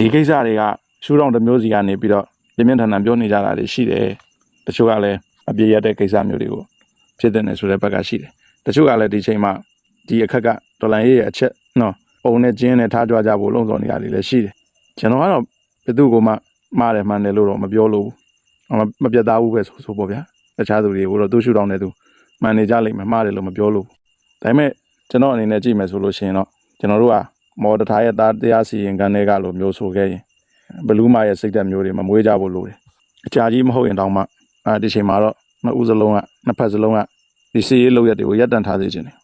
ဒီကိစ္စတွေကရှူတော့တစ်မျိုးစီကနေပြီးတော့ပြင်းပြင်းထန်ထန်ပြောနေကြတာတွေရှိတယ်တချို့ကလည်းအပြည့်ရတဲ့ကိစ္စမျိုးတွေကိုဖြစ်တဲ့နေဆိုတဲ့ဘက်ကရှိတယ်တချို့ကလည်းဒီချိန်မှာဒီအခက်ကဒေါ်လာရေးရဲ့အချက်နော်ပုံနဲ့ကျင်းနဲ့ထားကြွကြဖို့လုံဆောင်နေရတယ်လည်းရှိတယ်ကျွန်တော်ကတော့ဘယ်သူ့ကိုမှမှားတယ်မှန်တယ်လို့တော့မပြောလို့ဘူးမမပြတ်သားဘူးပဲဆိုဆိုပေါ့ဗျာတခြားသူတွေကိုတော့သူ့ရှူတော့နေသူမှန်နေကြလိမ့်မယ်မှားတယ်လို့မပြောလို့ဘူးဒါပေမဲ့ကျွန်တော်အနေနဲ့ကြည့်မယ်ဆိုလို့ရှိရင်တော့ကျွန်တော်တို့က မော်ဒထားရဲ့သားတရားစီရင်ခံတွေကလိုမျိုးဆိုခဲ့ရင်ဘလူးမရဲ့စိတ်သက်မျိုးတွေမမွေးကြဖို့လိုတယ်အကြာကြီးမဟုတ်ရင်တောင်မှအဲဒီချိန်မှာတော့နှစ်ဦးစလုံးကနှစ်ဖက်စလုံးကဒီစီရေးလောက်ရက်တွေကိုရပ်တန့်ထားစေခြင်းတယ်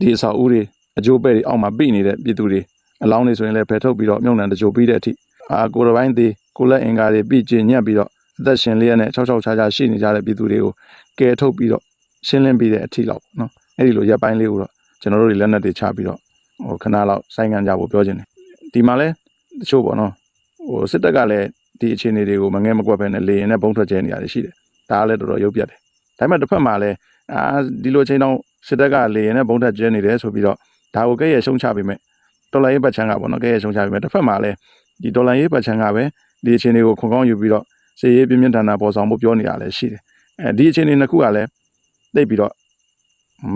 ဒီအဆောက်အဦတွေအကျိုးပဲ့တွေအောက်မှာပြိနေတဲ့ပြည်သူတွေအလောင်းတွေဆိုရင်လည်းဖယ်ထုတ်ပြီးတော့မြုံနှံတကြိုပြီးတဲ့အထိအာကိုယ်တော်ပိုင်းသေးကိုလက်အင်္ကာတွေပြည့်ကျင်ညက်ပြီးတော့အသက်ရှင်လျက်နဲ့၆၆ခြားခြားရှိနေကြတဲ့ပြည်သူတွေကိုကယ်ထုတ်ပြီးတော့ရှင်းလင်းပြီးတဲ့အထိလောက်နော်အဲ့ဒီလိုရပ်ပိုင်းလေးကိုတော့ကျွန်တော်တို့တွေလက်နက်တွေချပြီးတော့ ဟိုခဏလောက်စိုင်းငံကြဖို့ပြောခြင်းတယ်ဒီမှာလဲတချို့ပေါ့နော်ဟိုစစ်တပ်ကလည်းဒီအခြေအနေတွေကိုမငဲမကွက်ပဲနဲ့လေရင်နဲ့ဘုံထွက်ကျဲနေရတယ်ရှိတယ်ဒါကလည်းတော်တော်ရုပ်ပြတ်တယ်ဒါပေမဲ့တစ်ဖက်မှာလည်းအာဒီလိုချိန်တော့စစ်တပ်ကလေရင်နဲ့ဘုံထွက်ကျဲနေတယ်ဆိုပြီးတော့ဒါကိုကဲ့ရဲ့ရှုံချပေးမယ်ဒေါ်လာရေးပတ်ချမ်းကပေါ့နော်ကဲ့ရဲ့ရှုံချပေးမယ်တစ်ဖက်မှာလည်းဒီဒေါ်လာရေးပတ်ချမ်းကပဲဒီအခြေအနေကိုခွန်ကောင်းယူပြီးတော့စေရေးပြင်းပြင်းထန်ထန်ပေါ်ဆောင်ဖို့ပြောနေတာလည်းရှိတယ်အဲဒီအခြေအနေနှစ်ခုကလည်းသိပ်ပြီးတော့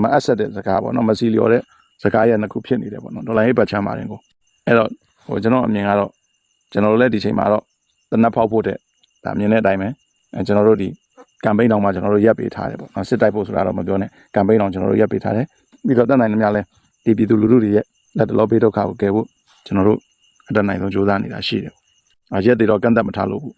မအပ်ဆက်တဲ့စကားပေါ့နော်မစီလျော်တဲ့ စကားရဲ့နှစ်ခုဖြစ်နေတယ်ပေါ့နော်ဒေါ်လာရေးပတ်ချမ်းပါတယ်ကိုအဲ့တော့ဟိုကျွန်တော်အမြင်ကတော့ကျွန်တော်တို့လည်းဒီချိန်မှာတော့တနက်ဖောက်ဖို့တဲ့ဒါမြင်တဲ့အတိုင်းပဲအဲကျွန်တော်တို့ဒီကမ်ပိန်းတောင်မှကျွန်တော်တို့ရပ်ပေးထားတယ်ပေါ့နော်စစ်တိုက်ဖို့ဆိုတာတော့မပြောနဲ့ကမ်ပိန်းတောင်ကျွန်တော်တို့ရပ်ပေးထားတယ်ပြီးတော့တက်နိုင်သမျှလဲဒီပြည်သူလူထုတွေရဲ့လက်တလောပေးဒုက္ခကိုကယ်ဖို့ကျွန်တော်တို့အတက်နိုင်ဆုံးကြိုးစားနေတာရှိတယ်ပေါ့အရက်တွေတော့ကန့်သက်မထားလို့ဘူး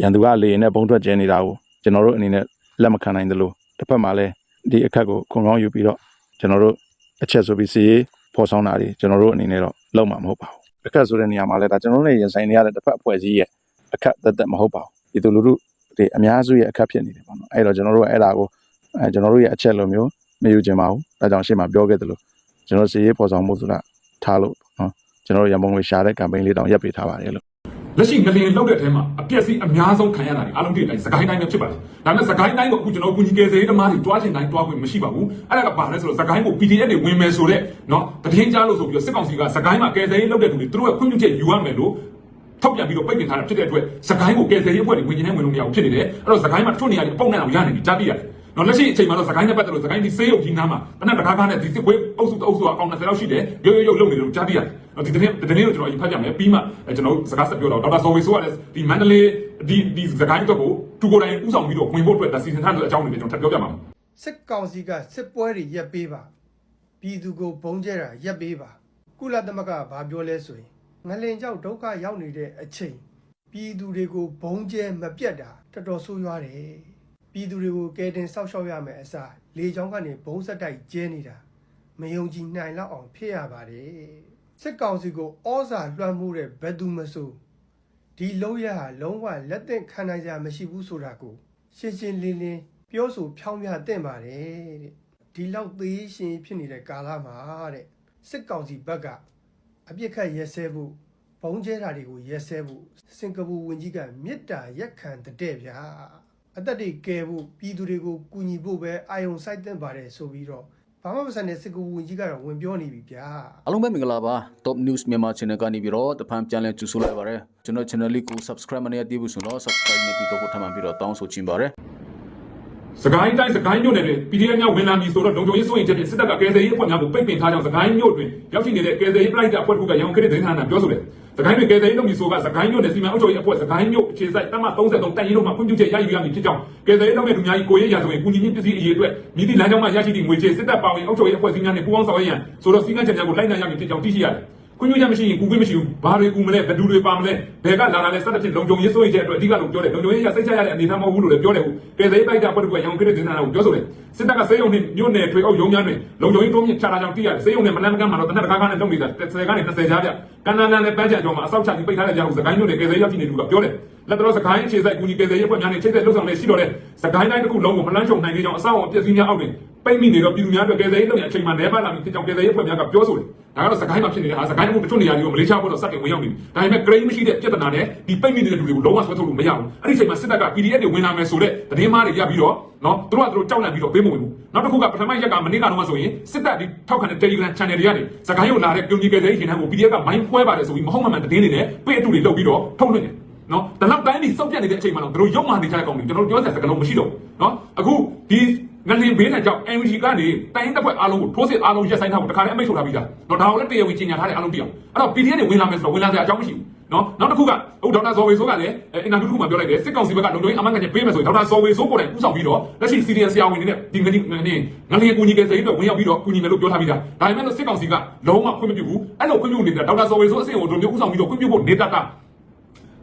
ရန်သူကလေရင်နဲ့ဘုံထွက်ကျဲနေတာကိုကျွန်တော်တို့အနေနဲ့လက်မခံနိုင်သလိုတစ်ဖက်မှာလဲဒီအခက်ကိုခွန်ကောင်းယူပြီးတော့ကျွန်တော်တို့ အချက်ဆိုပြီးစီရေးဖော်ဆောင်တာတွေကျွန်တော်တို့အနေနဲ့တော့လုံးမှာမဟုတ်ပါဘူးအခက်ဆိုတဲ့နေရာမှာလဲဒါကျွန်တော်တို့နဲ့ရင်ဆိုင်နေရတဲ့တစ်ဖက်အဖွဲ့အစည်းရဲ့အခက်သက်သက်မဟုတ်ပါဘူးဒီလိုလူထုတွေအများစုရဲ့အခက်ဖြစ်နေတယ်ပေါ့နော်အဲ့တော့ကျွန်တော်တို့ကအဲ့ဒါကိုအဲကျွန်တော်တို့ရဲ့အချက်လိုမျိုးမယူချင်ပါဘူးဒါကြောင့်ရှေ့မှာပြောခဲ့သလိုကျွန်တော်စီရေးဖော်ဆောင်မှုဆိုတာထားလို့နော်ကျွန်တော်တို့ရမုံငွေရှာတဲ့ campaign လေးတောင်ရပ်ပေးထားပါတယ်လို့ လက်ရှိငလင်လောက်တဲ့အထဲမှာအပြက်စီးအများဆုံးခံရတာတွေအားလုံးဒီတိုင်းစကိုင်းတိုင်းပဲဖြစ်ပါတယ်။ဒါပေမဲ့စကိုင်းတိုင်းကိုအခုကျွန်တော်ကူညီကယ်ဆယ်ရေးသမားတွေတွားချင်တိုင်းတွားခွင့်မရှိပါဘူး။အဲ့ဒါကဘာလဲဆိုတော့စကိုင်းကို PDF တွေဝင်မယ်ဆိုတော့နော်တည်င်းကြားလို့ဆိုပြီးတော့စစ်ကောင်စီကစကိုင်းမှာကယ်ဆယ်ရေးလုပ်တဲ့သူတွေသူတို့ရဲ့ခွင့်ပြုချက်ယူရမယ်လို့ထောက်ပြန်ပြီးတော့ပိတ်ပင်ထားတာဖြစ်တဲ့အတွက်စကိုင်းကိုကယ်ဆယ်ရေးအဖွဲ့တွေဝင်ကျင်နေဝင်လို့မရဘူးဖြစ်နေတယ်။အဲ့တော့စကိုင်းမှာထွတ်နေရတဲ့အပေါက်နဲ့အောင်ရနေပြီကြားသိရတယ်။ နော်လက်ရှိအချိန်မှာတော့စကိုင်းနဲ့ပတ်သက်လို့စကိုင်းဒီဆေးရုံကြီးနားမှာတနက်တကားကားနဲ့ဒီစစ်ခွေးအုပ်စုတအုပ်စုကအကောင်20လောက်ရှိတယ်ရုပ်ရုပ်ရုပ်လုံနေလို့ကြားသိရတယ်။နော်ဒီတနေ့ဒီနေ့ကိုကျွန်တော်အရင်ဖတ်ပြမယ်ပြီးမှကျွန်တော်စကားဆက်ပြောတော့ဒေါက်တာဇော်ဝေဆိုကလည်းဒီမန္တလေးဒီဒီစကိုင်းအတွက်ကိုတူကိုယ်တိုင်ဥဆောင်ပြီးတော့ဝင်ဖို့အတွက်ဒါစီစဉ်ထားတဲ့အကြောင်းတွေကျွန်တော်ထပ်ပြောပြပါမယ်စစ်ကောင်စီကစစ်ပွဲတွေရက်ပေးပါပြည်သူကိုဘုံကျဲတာရက်ပေးပါကုလသမဂ္ဂဘာပြောလဲဆိုရင်ငလင်ကြောက်ဒုက္ခရောက်နေတဲ့အချိန်ပြည်သူတွေကိုဘုံကျဲမပြတ်တာတော်တော်ဆိုးရွားတယ် ပြည်သူတွေကိုကယ်တင်ဆောက်ရှောက်ရမယ်အစားလေချောင်းကနေဘုံဆက်တိုက်ကျဲနေတာမယုံကြည်နိုင်လောက်အောင်ဖြစ်ရပါတယ်စစ်ကောင်စီကိုဩဇာလွှမ်းမိုးတဲ့ဘယ်သူမဆိုဒီလုံးရဟာလုံးဝလက်သင့်ခံနိုင်ကြမရှိဘူးဆိုတာကိုရှင်းရှင်းလင်းလင်းပြောဆိုဖြောင်းပြတဲ့ပါတယ်တဲ့ဒီလောက်သေးရှင်ဖြစ်နေတဲ့ကာလမှာတဲ့စစ်ကောင်စီဘက်ကအပြစ်ခတ်ရဲဆဲဖို့ဘုံကျဲတာတွေကိုရဲဆဲဖို့စင်ကာပူဝန်ကြီးကမေတ္တာရက်ခံတဲ့ဗျာ အသက်တွေကယ်ဖို့ပြည်သူတွေကိုကူညီဖို့ပဲအာယုံစိုက်တဲ့ပါတယ်ဆိုပြီးတော့ဘာမှမဆန်တဲ့စင်ကာပူဝန်ကြီးကတော့ဝင်ပြောနေပြီဗျာအားလုံးပဲမင်္ဂလာပါ Top News မြန်မာ Channel ကနေပြီးတော့တဖန်ပြန်လည်ကြိုဆိုလိုက်ပါရစေကျွန်တော် channel လေးကို subscribe မနေရသေးဘူးဆိုတော့ subscribe နေပြီးတော့ထပ်မံပြီးတော့တောင်းဆိုချင်ပါတယ် စကိုင်းတိုင်းစကိုင်းမြို့နယ်တွေ PDF များဝင်လာပြီဆိုတော့လုံခြုံရေးစိုးရင်ချက်ဖြင့်စစ်တပ်ကကယ်ဆယ်ရေးအဖွဲ့များကိုပိတ်ပင်ထားကြောင်းစကိုင်းမြို့တွင်ရောက်ရှိနေတဲ့ကယ်ဆယ်ရေးပလိုက်တဲ့အဖွဲ့တစ်ခုကရန်ကုန်ခေတ်သတင်းဌာနပြောဆိုတယ်စကိုင်းတွင်ကယ်ဆယ်ရေးလုပ်ပြီဆိုကစကိုင်းမြို့နယ်စီမံအုပ်ချုပ်ရေးအဖွဲ့စကိုင်းမြို့အခြေစိုက်တမ33တိုက်ရေးတို့မှခွင့်ပြုချက်ရယူရမည်ဖြစ်ကြောင်းကယ်ဆယ်ရေးလုပ်တဲ့သူများ၏ကိုယ်ရေးရာဇဝင်ကူညီခြင်းပစ္စည်းအရေးအတွက်မိသည့်လမ်းကြောင်းမှရရှိသည့်ငွေကြေးစစ်တပ်ပါဝင်အုပ်ချုပ်ရေးအဖွဲ့အစည်းများနှင့်ပူးပေါင်းဆောင်ရွက်ရန်ဆိုတော့စီမံချက်များကိုလိုက်နိုင်ရမည်ဖြစ်ကြောင်းသိရှိရတယ် ခွင့်ပြုချက်မရှိရင်ကူခွင့်မရှိဘူးဘာတွေကူမလဲဘယ်သူတွေပါမလဲဘယ်ကလာတာလဲစသဖြင့်လုံခြုံရေးစိုးရိမ်ချက်အတွက်အဓိကလို့ပြောတယ်လုံခြုံရေးရစိတ်ချရတဲ့အနေအထားမဟုတ်ဘူးလို့လည်းပြောတယ်ဟုတ်ကယ်ဆယ်ရေးပိုက်တာဘတ်ကွယ်ရောင်ခရစ်တင်တာကိုပြောဆိုတယ်စစ်တပ်ကစေယုံနှင့်မြို့နယ်ထွေအုပ်ရုံးများတွင်လုံခြုံရေးတိုးမြင့်ချတာကြောင့်သိရတယ်စေယုံနဲ့မလန်းမကန်းမှာတော့တနက်တကားကားနဲ့တုံးနေတာ30ကနေ30ကြားပြကန္နာနာနဲ့ပန်းချံကျော်မှာအဆောက်ချပြီးပိတ်ထားတဲ့ကြောင်စကိုင်းမြို့နယ်ကယ်ဆယ်ရေးရောက်ရှိနေသူကပြောတယ်လက်တော်စကိုင်းအခြေစိုက်ကူညီကယ်ဆယ်ရေးအဖွဲ့များနဲ့ချိတ်ဆက်လှုပ်ဆောင်နေရှိတော့တဲ့စကိုင်းတိုင်းတစ်ခုလုံးကိုမလန်းချုံနိုင်သေးကြောင်းအဆောက်အအုံပျက်စီးများအောက်တွင် ပိတ်မိနေတော့ပြည်သူများအတွက်ကယ်ဆယ်ရေးလုပ်ရအချိန်မှာနေပါလာမည်ဖြစ်ကြောင်းကယ်ဆယ်ရေးအဖွဲ့များကပြောဆိုတယ်ဒါကတော့စကိုင်းမှာဖြစ်နေတဲ့ဟာစကိုင်းကတချို့နေရာတွေကမလေးရှားဘက်တော့စတင်ဝင်ရောက်နေပြီဒါပေမဲ့ grade မရှိတဲ့ပြဿနာနဲ့ဒီပိတ်မိနေတဲ့လူတွေကိုလုံးဝဆွဲထုတ်လို့မရဘူးအဲ့ဒီအချိန်မှာစစ်တပ်က PDF တွေဝင်လာမယ်ဆိုတဲ့သတင်းမှားတွေရပြီးတော့နော်သူတို့ကသူတို့ကြောက်လန့်ပြီးတော့ပေးမဝင်ဘူးနောက်တစ်ခုကပထမရက်ကမနေ့ကတော့ဆိုရင်စစ်တပ်ဒီထောက်ခံတဲ့ Telegram channel တွေကနေစကိုင်းကိုလာတဲ့ community တွေရင်ထမ်းကို PDF ကမိုင်းဖွဲပါတယ်ဆိုပြီးမဟုတ်မှန်မှန်သတင်းတွေနဲ့ပေးအတူတွေလုပ်ပြီးတော့ထုတ်လွှင့်တယ် နော်ဒါနောက်တိုင်းဒီစောက်ပြတ်နေတဲ့အချိန်မှာတော့တို့ရုပ်မှန်နေကြတဲ့ကောင်တွေကျွန်တော်တို့ပြောစရာစကားလုံးမရှိတော့ဘူးနော်အခုဒီငလင်ဘေးနဲ့ကြောင့် MG ကနေတိုင်းတပ်ဖွဲ့အားလုံးကိုထိုးစစ်အားလုံးရက်ဆိုင်ထားဖို့တခါတည်းအမိန့်ထုတ်ထားပြီးသားနော်ဒါကိုလည်းတရားဝင်ကြီးညာထားတဲ့အားလုံးတရားအဲ့တော့ PDF တွေဝင်လာမယ်ဆိုတော့ဝင်လာစရာအကြောင်းမရှိဘူးနော်နောက်တစ်ခုကဟုတ်ဒေါက်တာဇော်ဝေဆိုးကလည်းအင်တာဗျူးတစ်ခုမှာပြောလိုက်တယ်စစ်ကောင်စီဘက်ကလုံခြုံရေးအမှန်ကန်ပေးမယ်ဆိုရင်ဒေါက်တာဇော်ဝေဆိုးကိုယ်တိုင်ဥဆောင်ပြီးတော့လက်ရှိ CDN ဆရာဝန်တွေနဲ့ဒီငလင်ငလင်ငလင်ကူညီကယ်ဆယ်ရေးအတွက်ဝင်ရောက်ပြီးတော့ကူညီမယ်လို့ပြောထားပြီးသားဒါပေမဲ့လို့စစ်ကောင်စီကလုံးဝခွင့်မပြုဘူးအဲ့လိုခွင့်ပြုနေတာဒေါက်တာဇော်ဝေဆိုးအဆင့်ကိုတို့မျိုးဥဆောင်ပြီးတော့ခွင့်ပြုဖို့နေတာတာ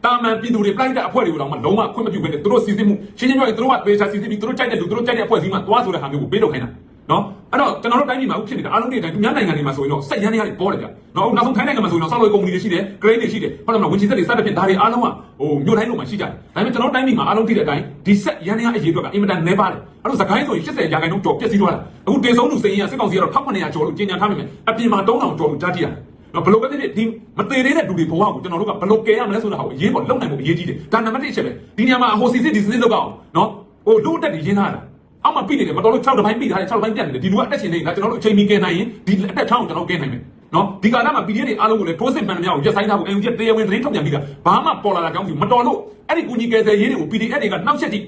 တာမန်ပြည်သူတွေပြိုက်တဲ့အဖွဲ့တွေကိုတော့မလုံးဝခွင့်မပြုဘဲနဲ့သူတို့စီစစ်မှုရှင်းရှင်းပြောရင်သူတို့ကသေချာစီစစ်ပြီးသူတို့ကြိုက်တဲ့လူသူတို့ကြိုက်တဲ့အဖွဲ့အစည်းမှာသွားဆိုတဲ့ဟာမျိုးကိုပေးတော့ခိုင်းတာနော်အဲ့တော့ကျွန်တော်တို့တိုင်းပြည်မှာအခုဖြစ်နေတာအားလုံးတွေတိုင်းသူများနိုင်ငံတွေမှာဆိုရင်တော့စက်ရန်တွေကနေပေါ်တယ်ဗျနော်နောက်ဆုံးထိုင်းနိုင်ငံမှာဆိုရင်တော့ဆောက်လုပ်ကုမ္ပဏီတွေရှိတယ်ဂရိတ်တွေရှိတယ်ဟုတ်တယ်မလားဝင်ချစ်စက်တွေစတဲ့ဖြင့်ဒါတွေအားလုံးကဟိုမြို့တိုင်းလုံးမှာရှိကြတယ်ဒါပေမဲ့ကျွန်တော်တို့တိုင်းပြည်မှာအားလုံးသိတဲ့အတိုင်းဒီစက်ရန်တွေကအရေးအတွက်ကအင်မတန်နဲပါတယ်အဲ့တော့စကိုင်းဆိုရင်80ရာခိုင်နှုန်းကျော်ပြည့်စည်သွားတာအခုတေဆုံးလူစိန်ရစစ်ကောင်စီကတော့1900ကျော်လို့ကြေညာထားမိမယ်အပြင်မှာ3000ကျော်လို့ကြားကြည့်ရတယ်နော် ဘလို့ပဲဖြစ်ဖြစ်ဒီမသေးသေးတဲ့လူတွေဘဝကိုကျွန်တော်တို့ကဘလို့ကယ်ရမလဲဆိုတာဟာကိုအရေးပေါ်လုံနိုင်မှုအရေးကြီးတယ်ဒါနံပါတ်1ချက်ပဲဒီနေရာမှာဟိုစီစစ်ဒီစစ်လောက်အောင်နော်ဟိုလူတက်ပြီးရင်းထားတာအောက်မှာပြိနေတယ်မတော်လို့6တပိုင်းပြိထားတယ်6တပိုင်းပြတ်နေတယ်ဒီလူကအတက်ရှင်နေတာကျွန်တော်တို့အချိန်မီကယ်နိုင်ရင်ဒီအတက်ချောင်းကိုကျွန်တော်ကယ်နိုင်မယ်နော်ဒီကာလမှာ PDF တွေအားလုံးကိုလည်းထိုးစစ်ပန်သမျှကိုရက်ဆိုင်ထားဖို့ NUG တရားဝင်သတင်းထုတ်ပြန်ပြီးတာဘာမှပေါ်လာတာကြောင်းပြီမတော်လို့အဲ့ဒီကူညီကယ်ဆယ်ရေးတွေကို PDF တွေကနှောက်ချက်တိ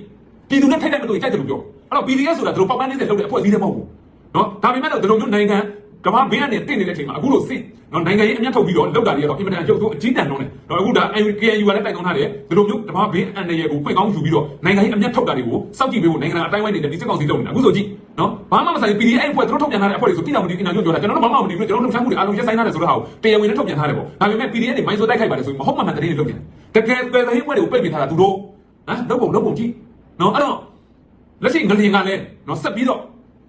ပြည်သူနဲ့ထိုက်တဲ့မတူကြိုက်တယ်လို့ပြောအဲ့တော့ PDF ဆိုတာတို့ပောက်ပန်းနေတဲ့လုပ်တဲ့အဖွဲ့အစည်းတွေမဟုတ်ဘူးနော်ဒါပေမဲ့တော့ဒီလိုမျိုးနိုင်ငံ ကမ္ဘာဘေးကနေတင့်နေတဲ့အချိန်မှာအခုလို့စစ်နော်နိုင်ငံရေးအမျက်ထုတ်ပြီးတော့လောက်တာတွေကတော့အင်မတန်ရုပ်ဆိုးအကြီးတန်းလုံးတယ်နော်အခုဒါ KNU ကလည်းတိုက်တွန်းထားတယ်ဒီလိုမျိုးကမ္ဘာဘေးအန်ရယ်ကိုဖွင့်ကောင်းယူပြီးတော့နိုင်ငံရေးအမျက်ထုတ်တာတွေကိုစောင့်ကြည့်ပေးဖို့နိုင်ငံအတိုင်းဝိုင်းနေတဲ့ဒီစစ်ကောင်စီလုပ်နေတာအခုဆိုကြည့်နော်ဘာမှမဆိုင် PDF အဖွဲ့သူတို့ထုတ်ပြန်ထားတဲ့အဖွဲ့တွေဆိုတိတောင်ဒီအင်တာဗျူးပြောတာကျွန်တော်တို့ဘာမှမသိဘူးကျွန်တော်တို့လှုပ်ရှားမှုတွေအားလုံးရက်ဆိုင်ထားတယ်ဆိုတော့ဟာကိုတရားဝင်နဲ့ထုတ်ပြန်ထားတယ်ပေါ့ဒါပေမဲ့ PDF တွေမိုင်းဆိုတိုက်ခိုက်ပါတယ်ဆိုရင်မဟုတ်မှန်မှန်တဲ့တွေလုပ်ပြန်တကယ်ပဲလေဘွဲတွေကိုပိတ်ပင်ထားတာသူတို့ဟမ်လုပ်ပုံလုပ်ပုံကြည့်နော်အဲ့တော့လက်ရှိငလင်ကလည်းနော်ဆက်ပြီးတော့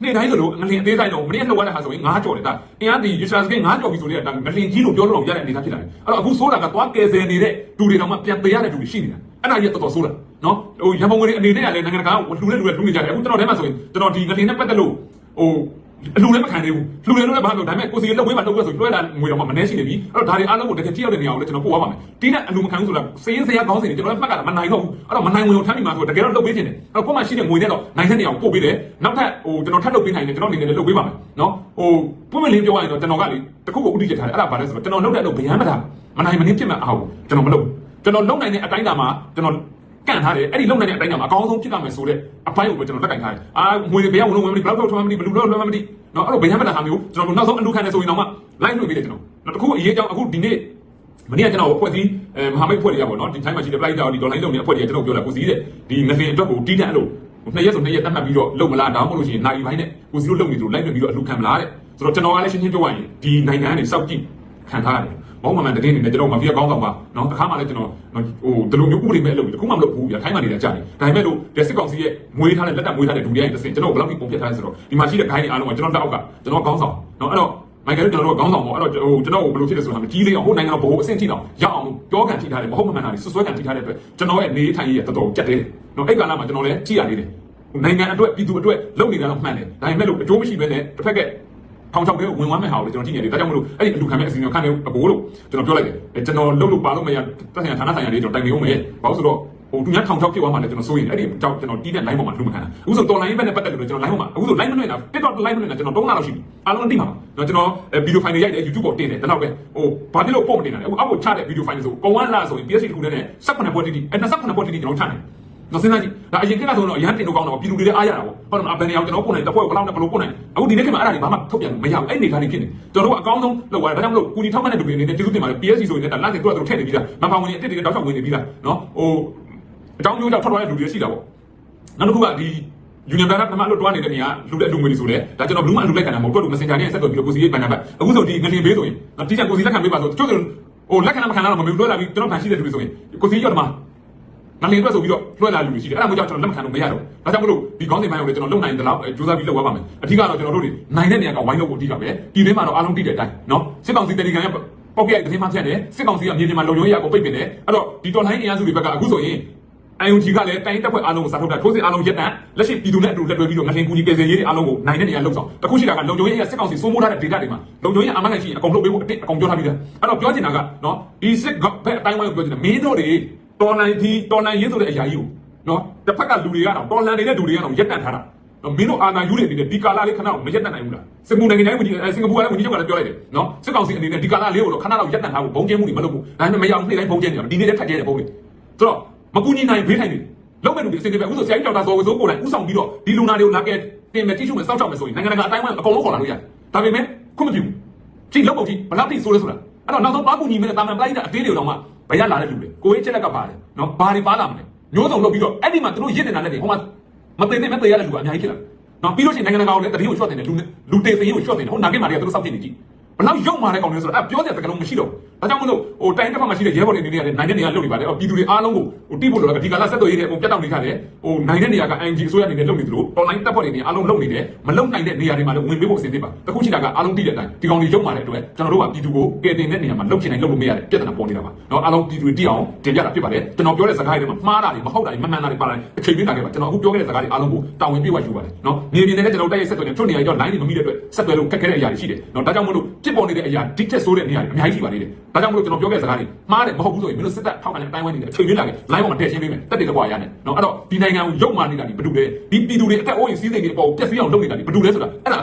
နေ့တိုင်းလိုလိုငလင်အသေးဆိုင်တော့မနေ့ကလှုပ်ရတဲ့ဟာဆိုရင်9ကြော်တယ်ဒါအင်အားဒီယူရှာစကိ9ကြော်ပြီဆိုတော့ဒါငလင်ကြီးလို့ပြောလို့ရတဲ့အနေအထားဖြစ်လာတယ်အဲ့တော့အခုဆိုးတာကသွားကယ်ဆယ်နေတဲ့လူတွေတောင်မှပြန်ပေးရတဲ့လူတွေရှိနေတာအဲ့ဒါကြီးတော်တော်ဆိုးတာနော်ဟိုရန်ကုန်ငွေအနေနဲ့ကလည်းနိုင်ငံတကာကလှူတဲ့လူတွေလှူနေကြတယ်အခုကျွန်တော်ထဲမှာဆိုရင်ကျွန်တော်ဒီငလင်နဲ့ပတ်သက်လို့ဟိုအ လူလည်းမခံသေးဘူးလူလည်းလည်းဘာလို့ဒါပေမဲ့ကိုစီလောက်ဝေးမှာလောက်ဝဲဆိုလွှဲတာငွေတော့မှမနှဲရှိနေပြီအဲ့တော့ဒါတွေအားလုံးကိုတကယ်ကြည့်ရောက်တဲ့နေရာကိုလည်းကျွန်တော်ပို့သွားပါမယ်တီးတဲ့အလူမခံဘူးဆိုတာစည်ရင်စရာကောင်းစင်တွေကျွန်တော်လည်းမှတ်ကြတာမနိုင်တော့ဘူးအဲ့တော့မနိုင်ဝင်ကိုထမ်းပြီးမှဆိုတကယ်တော့လုပ်ပေးခြင်းတယ်အဲ့တော့ကိုမှရှိတဲ့ငွေနဲ့တော့နိုင်တဲ့နေရာကိုပို့ပေးတယ်နောက်ထပ်ဟိုကျွန်တော်ထပ်လုပ်ပေးနိုင်တယ်ကျွန်တော်အနေနဲ့လည်းလုပ်ပေးပါမယ်နော်ဟိုပွင့်ပွင့်လင်းပြောရရင်တော့ကျွန်တော်ကလေတခုကိုဥတီချက်ထားတယ်အဲ့ဒါဘာလဲဆိုတော့ကျွန်တော်လုပ်တဲ့အလုပ်ဗျမ်းမတာမနိုင်မနှင်းဖြစ်မဲ့အားကိုကျွန်တော်မလုပ်ဘူးကျွန်တော်လုပ်နိုင်တဲ့အတိုင်းတာမှာကျွန်တော် ကန့်ထားတယ်အဲ့ဒီလုံနိုင်တဲ့အတိုင်းကမှာအကောင်းဆုံးဖြစ်ရမယ်ဆိုတဲ့အပိုင်းကိုပဲကျွန်တော်လက်ကင်ထားတယ်အာငွေတွေဘယ်ရောက်ဝင်ဝင်မသိဘယ်လောက်ထုတ်မှမသိဘယ်လိုလုပ်လို့မှမသိနော်အဲ့လိုဘယ်ရမှမတာဟာမျိုးကျွန်တော်တို့နောက်ဆုံးအလူခံနေဆိုရင်တော့မှလိုက်လွှင့်ပေးတယ်ကျွန်တော်နောက်တစ်ခုအရေးကြောင်းအခုဒီနေ့မနေ့ကကျွန်တော်အဖွဲ့အစည်းအဲမဟာမိတ်ဖွဲ့တွေကပေါ့နော်ဒီတိုင်းမှာရှိတဲ့ flight တောင်ဒီ online လုပ်နေတဲ့အဖွဲ့တွေကကျွန်တော်ပြောလာကိုစီးတဲ့ဒီငလင်အတွက်ကိုတီးတန့်အဲ့လိုနှစ်ရက်ဆိုနှစ်ရက်တတ်မှတ်ပြီးတော့လုပ်မလားဒါမှမဟုတ်လို့ရှိရင်နိုင်ပိုင်းနဲ့ကိုစီးလို့လုပ်နေသူလိုက်လွှင့်ပြီးတော့အလူခံမလားတဲ့ဆိုတော့ကျွန်တော်ကလည်းရှင်းရှင်းပြောရရင်ဒီနိုင်ငံကနေစောက်ကြည့်ခံထားရတယ် ဘောင်းမှန်တဲ့တင်းနေနဲ့ကျွန်တော်မဖီးကောင်းဆောင်ပါနော်တစ်ခါမှလည်းကျွန်တော်ဟိုဒီလိုမျိုးဥပဒေမဲ့အလုပ်တခုမှမလုပ်ဘူးဗျာထိုင်းမှနေတာကြာတယ်ဒါပေမဲ့လို့ဒီစစ်ကောင်စီရဲ့မွေးထားတဲ့လက်တက်မွေးထားတဲ့ဒူရိုင်းတစ်စင်ကျွန်တော်ဘယ်လောက်ထိပုံပြထားလဲဆိုတော့ဒီမှာရှိတဲ့ gain တွေအားလုံးကကျွန်တော်တက်အောက်ကကျွန်တော်ခေါင်းဆောင်နော်အဲ့တော့မိုက်ကယ်ကျွန်တော်တို့ခေါင်းဆောင်ပေါ့အဲ့တော့ဟိုကျွန်တော်ဘယ်လိုဖြစ်လဲဆိုတာမကြီးသေးအောင်ဟိုနိုင်ငံတော်ဘိုးအဆင့်ထိတော့ရအောင်ပြောကန်ထိထားတယ်မဟုတ်မှန်တာတွေဆွဆွဲကန်ထိထားတဲ့အတွက်ကျွန်တော်ရဲ့နေထိုင်ရေးရတော်တော်ကြက်တယ်နော်အဲ့ကာလမှာကျွန်တော်လည်းကြည့်ရသေးတယ်နိုင်ငံအတွက်ပြည်သူအတွက်လုပ်နေတာတော့မှန်တယ်ဒါပေမဲ့လို့အကျိုးမရှိဘဲနဲ့တစ်ဖက်က ထောင်ချောက်တဲ့ဝင်ဝမ်းမဲ့ဟာကိုကျွန်တော်ကြည့်နေတယ်ဒါကြောင့်မလို့အဲ့ဒီအလူခံမဲ့အစီအစဉ်ခန့်နေအဘိုးလို့ကျွန်တော်ပြောလိုက်တယ်ကျွန်တော်လုပ်လို့ပါလို့မရတက်ဆိုင်ရာဌာနဆိုင်ရာလေးကျွန်တော်တိုင်နေဦးမယ်ဘာလို့ဆိုတော့ဟိုသူများထောင်ချောက်ဖြစ်သွားမှလည်းကျွန်တော်စိုးရင်အဲ့ဒီကြောင့်ကျွန်တော်တီးတဲ့ line ပေါ်မှာလူမခံတာအခုဆိုတော်လိုင်းဘက်နဲ့ပတ်သက်လို့ကျွန်တော် line ပေါ်မှာအခုဆို line မလွှင့်တာ TikTok line မလွှင့်တာကျွန်တော်3လလောက်ရှိပြီအားလုံးသိမှာပါတော့ကျွန်တော်ဗီဒီယိုဖိုင်တွေရိုက်တယ် YouTube ပေါ်တင်တယ်ဒါတော့ပဲဟိုဘာဖြစ်လို့ပို့မတင်တာလဲအခုအောက်ကိုချတဲ့ဗီဒီယိုဖိုင်တွေဆိုကောင်းဝမ်းလာဆိုရင် PSC တစ်ခုတည်းနဲ့18ပွဲတိတိအဲ28ပွဲတိတိကျွန်တော်ချတယ်တော့စဉ်းစားကြည့်ဒါအရင်ကဆိုတော့အရန်တင်လို့ကောင်းတော့ပြည်သူတွေလည်းအားရတာပေါ့ ဟုတ်တယ်မအဘယ်နေအောင်ကျွန်တော်ပို့နိုင်တပွဲကိုဘယ်လောက်နဲ့ဘယ်လိုပို့နိုင်အခုဒီနေ့ခေတ်မှာအဲ့ဒါတွေဘာမှထုတ်ပြန်လို့မရဘူးအဲ့ဒီနေသားတွေဖြစ်နေကျွန်တော်တို့ကအကောင်းဆုံးလုပ်သွားတယ်ဒါကြောင့်မလို့ကုညီထောက်မှတ်တဲ့လူတွေအနေနဲ့ကျေးဇူးတင်ပါတယ် PSC ဆိုရင်လည်းဒါလမ်းစဉ်သူကသူထည့်နေပြီးသားမဖောင်ဝင်အစ်စ်တွေတောက်ချောက်ဝင်နေပြီးသားနော်ဟိုအကြောင်းမျိုးကြောင့်ထွက်သွားတဲ့လူတွေရှိတာပေါ့နောက်တစ်ခုကဒီ union bank ကပထမလို့တွားနေတဲ့နေရာလူတဲ့အလူငွေတွေဆိုလဲဒါကျွန်တော်ဘလူးမအလူလိုက်ခံတာမဟုတ်တော့ messenger နဲ့ဆက်သွယ်ပြီးတော့ကိုစီရေးဘန်နာဘတ်အခုဆိုဒီငလင်ဘေးဆိုရင်တီချန်ကိုစီလက်ခံပေးပါဆိုကျုပ်တို့ဟိုလက်ခံမခံတော့မမေလွှဲလာပြီးကျွန်တော်ခံရှိတဲ့လူတွေဆိုရင်ကိုစီရောက်တယ်မှာ ငလင်အတွက်ဆိုပြီးတော့လွှဲလာလူတွေရှိတယ်အဲ့ဒါမျိုးကြောင့်ကျွန်တော်လက်မခံလို့မရတော့ဒါကြောင့်မလို့ဒီကောင်းစင်ပိုင်းကိုလည်းကျွန်တော်လုံနိုင်တယ်လို့ကြိုးစားပြီးလုပ်ရပါမယ်အဓိကတော့ကျွန်တော်တို့တွေနိုင်တဲ့နေရာကဝိုင်းလို့ကိုအဓိကပဲဒီထဲမှာတော့အားလုံးတည်တဲ့အတိုင်းနော်စစ်ကောင်စီတယ်လီဂရမ်ရဲ့ပေါက်ပြိုက်သတင်းမှဖြတ်တယ်စစ်ကောင်စီကမြေပြင်မှာလုံရုံးရကိုပိတ်ပင်တယ်အဲ့တော့ဒီတော်လိုင်းအင်အားစုတွေဘက်ကအခုဆိုရင် IOT ကလည်းတိုင်းတပ်ဖွဲ့အားလုံးကိုစာထုတ်တာထိုးစစ်အားလုံးရက်တန်လက်ရှိပြည်သူနဲ့အတူလက်တွဲပြီးတော့ငလင်ကူညီကယ်ဆယ်ရေးတွေအားလုံးကိုနိုင်တဲ့နေရာလှုပ်ဆောင်တခုရှိတာကလုံခြုံရေးရစစ်ကောင်စီစိုးမိုးထားတဲ့ဒေတာတွေမှာလုံခြုံရေးအမှန်ကန်ရှိရင်အကုန်လုပ်ပေးဖို့အတစ်အကုန်ပြောထားပြီးသားအဲ့တော့ပြောချင်တာကနော်ဒီစစ်ဘက်အတိုင်းဝိုင်းကိုပြောချင်တာမင်းတို့တွေ တော်လန်ဒီတော်လန်ရေးဆိုတဲ့အရာကြီးကိုနော်တစ်ဖက်ကလူတွေကတော့တော်လန်နေတဲ့လူတွေကတော့ရက်တန်ထားတာနော်မင်းတို့အာဏာယူနေနေတဲ့ဒီကာလလေးခဏတော့မရက်တန်နိုင်ဘူးလားစင်ကာပူနိုင်ငံတိုင်းဝန်ကြီးစင်ကာပူကလည်းဝန်ကြီးချုပ်ကလည်းပြောလိုက်တယ်နော်စစ်ကောင်စီအနေနဲ့ဒီကာလလေးကိုတော့ခဏတော့ရက်တန်ထားဖို့ဘုံကျဲမှုတွေမလုပ်ဘူးဒါပေမဲ့မရအောင်နေ့တိုင်းဘုံကျဲနေတယ်ဒီနေ့လည်းထပ်ကျဲတယ်ဘုံတွေဆိုတော့မကူညီနိုင်ဘေးထိုင်နေလုံးမဲ့လူတွေအစင်တွေပဲအခုဆိုဆရာကြီးဒေါက်တာဇော်ဝေဆိုးကိုယ်တိုင်ဥဆောင်ပြီးတော့ဒီလူနာတွေကိုလာကဲတင်မယ်ကြည့်ရှုမယ်စောင့်ရှောက်မယ်ဆိုရင်နိုင်ငံတကာအတိုင်းအဝိုင်းအကုန်လုံးခေါ်လာလို့ရတယ်ဒါပေမဲ့ခွင့်မပြုဘူးကြည့်လောက်ပုံကြည့်ဘယ်လောက်ထိဆိုးလဲဆိုတာအဲ့တော့နောက်ဆုံးပါကူညီမယ်တာမန်ပလိုက်တဲ့အသေးတွေတော့မှ ဘယ်ရလာတဲ့လူတွေကိုယ်ရေးချက်လက်ကပါတယ်နော်ဘာတွေပါလာမလဲမျိုးစုံလုပ်ပြီးတော့အဲ့ဒီမှာသူတို့ရစ်နေတာနဲ့ဟိုမှာမသိသိမဲ့သိရတဲ့လူကအများကြီးဖြစ်လာနော်ပြီးလို့ရှိရင်နိုင်ငံတကာကိုလည်းတတိယကိုရှော့တင်တယ်လူလူတေသိရင်ကိုရှော့တင်တယ်ဟိုနာဂိတ်မာတွေကသူတို့စောင့်ကြည့်နေကြည့် ဘလောက်ရုပ်မာတဲ့ကောင်တွေဆိုတော့အဲ့ပြောတဲ့စကားလုံးမရှိတော့ဘူးဒါကြောင့်မလို့ဟိုတိုင်းတစ်ဖက်မှာရှိတဲ့ရဲဘော်တွေအနေနဲ့လည်းနိုင်တဲ့နေရာလုပ်နေပါတယ်ပြည်သူတွေအားလုံးကိုဟိုတိဖို့လိုတော့ဒီကလာဆက်သွယ်ရေးတွေအကုန်ပြတ်တောက်နေကြတယ်ဟိုနိုင်တဲ့နေရာက ING အစိုးရအနေနဲ့လုပ်နေသလို online တပ်ဖွဲ့တွေနေအားလုံးလုပ်နေတယ်မလုပ်နိုင်တဲ့နေရာတွေမှာလည်းဝင်ပေးဖို့အဆင်သင့်ပါတခုရှိတာကအားလုံးသိတဲ့အတိုင်းဒီကောင်တွေရုပ်မာတဲ့အတွက်ကျွန်တော်တို့ကပြည်သူကိုကယ်တင်တဲ့နေရာမှာလုပ်ချင်တိုင်းလုပ်လို့မရတဲ့ပြဿနာပေါ်နေတာပါเนาะအားလုံးပြည်သူတွေတိအောင်တင်ပြတာဖြစ်ပါတယ်ကျွန်တော်ပြောတဲ့စကားတွေမှာမှားတာတွေမဟုတ်တာတွေမမှန်တာတွေပါလာတယ်အချိန်ပြတာခဲ့ပါကျွန်တော်အခုပြောခဲ့တဲ့စကားတွေအားလုံးကိုတာဝန်ပြည့်ဝယူပါတယ်เนาะမြေပြင်နဲ့ကျွန်တော်တိုက်ရိုက်ဆက်သွယ်နေထွတ်နေရတော့ line တွေမမိတဲ့အတွက်ဆက်သွယ်လို့ခက်ခဲတဲ့အရာတွေရှိတယ်เนาะဒါကြောင့်မလို့ ဖြစ်ပေါ်နေတဲ့အရာဒီချက်ဆိုးတဲ့နေရာတွေအများကြီးရှိပါသေးတယ်။ဒါကြောင့်မလို့ကျွန်တော်ပြောခဲ့တဲ့စကားတွေမှားတယ်မဟုတ်ဘူးဆိုရင်မင်းတို့စစ်တပ်ထောက်ခံတဲ့အတိုင်းဝိုင်းနေတယ်အချိန်လေးလာခဲ့ live ပေါ်မှာတည့်ရှင်းပေးမယ်တက်တယ်တကွာရရတယ်။နော်အဲ့တော့ဒီနိုင်ငံကိုရုပ်မာနေတာဒီဘယ်သူလဲဒီပြည်သူတွေအသက်အိုးရင်စီးစိမ်တွေအပေါ်ကိုပြက်စီးအောင်လုပ်နေတာဒီဘယ်သူလဲဆိုတာအဲ့ဒါ